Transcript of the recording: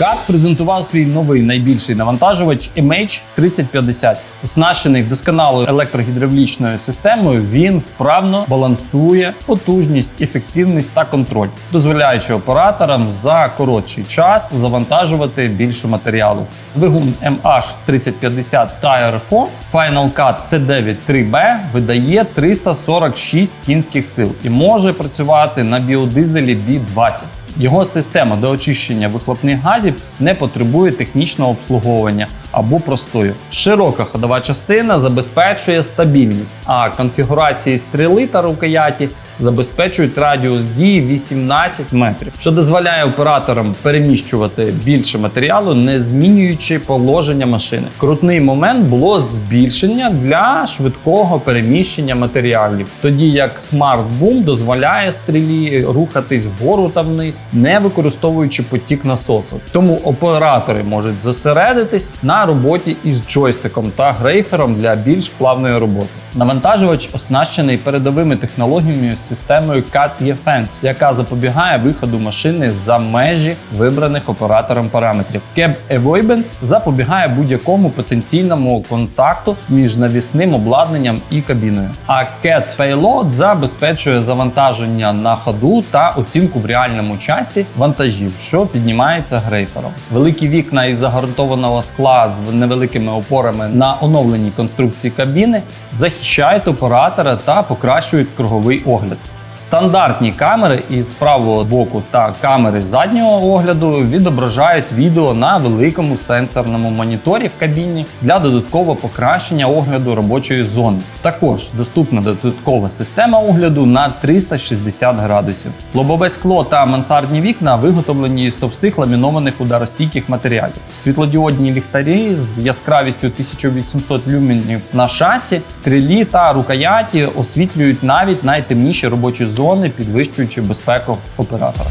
КАТ презентував свій новий найбільший навантажувач MH3050. Оснащений досконалою електрогідравлічною системою, він вправно балансує потужність, ефективність та контроль, дозволяючи операторам за коротший час завантажувати більше матеріалу. Двигун MH3050 Tire 4 Final Cut C9 3B видає 346 кінських сил і може працювати на біодизелі B20. Його система до очищення вихлопних газів не потребує технічного обслуговування або простою. Широка ходова частина забезпечує стабільність, а конфігурації стріли та рукояті забезпечують радіус дії 18 метрів, що дозволяє операторам переміщувати більше матеріалу, не змінюючи положення машини. Крутний момент було збільшення для швидкого переміщення матеріалів, тоді як Smart Boom дозволяє стрілі рухатись вгору та вниз, не використовуючи потік насосу. Тому оператори можуть зосередитись на роботі із джойстиком та грейфером для більш плавної роботи. Навантажувач оснащений передовими технологіями з системою CAT E-Fence, яка запобігає виходу машини за межі вибраних оператором параметрів. Cab Avoidance запобігає будь-якому потенційному контакту між навісним обладнанням і кабіною. А CAT Payload забезпечує завантаження на ходу та оцінку в реальному часі вантажів, що піднімається грейфером. Великі вікна із загартованого скла з невеликими опорами на оновленій конструкції кабіни захищають оператора та покращують круговий огляд. Стандартні камери із правого боку та камери заднього огляду відображають відео на великому сенсорному моніторі в кабіні для додаткового покращення огляду робочої зони. Також доступна додаткова система огляду на 360 градусів. Лобове скло та мансардні вікна виготовлені із товстих ламінованих ударостійких матеріалів. Світлодіодні ліхтарі з яскравістю 1800 люменів на шасі, стрілі та рукояті освітлюють навіть найтемніші робочі зони, підвищуючи безпеку оператора.